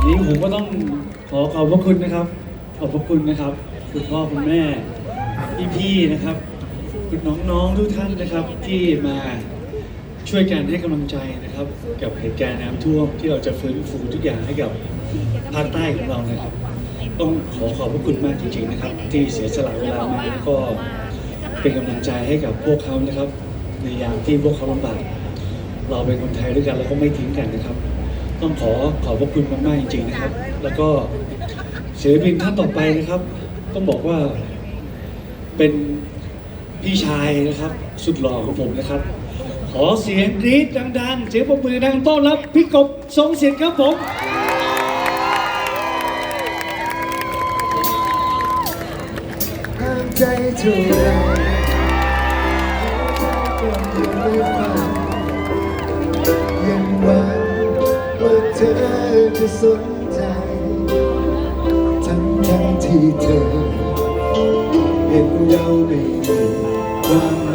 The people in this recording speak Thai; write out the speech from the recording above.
ันนี้ผมก็ต้องขอขอบพระคุณนะครับ ขอบพระคุณนะครับ คุณพ่อคุณแม่พี่ๆนะครับ คุณน้องๆทุกท่านนะครับที่มาช่วยกันให้กำลังใจนะครับ กับเหตุการณ์น้ำท่วมที่เราจะฟื้นฟูทุกอย่างให้กับภาคใต้ของเรานะครับ ต้องขอขอบพระคุณมากจริงๆนะครับ ที่เสียสละเวลามาแล้วก็เป็นกำลังใจให้กับพวกเขานะครับ ในยามที่พวกเขาลำบากเราเป็นคนไทยด้วยกันแล้วก็ไม่ทิ้งกันนะครับ ต้องขอขอบพระคุณมากๆจริง ๆนะครับ แล้วก็ศิลปินท่านต่อไปนะครับ ต้องบอกว่าเป็นพี่ชายนะครับ สุดหล่อของผมนะครับ ขอเสียงกรี๊ดดังๆ เสียงปรบมือดังต้อนรับพี่กบทรงศิษย์ครับผมใจเท่า ธอจะสนใจ ทั้งทั้งที่เธอ เห็นเราไม่มีความ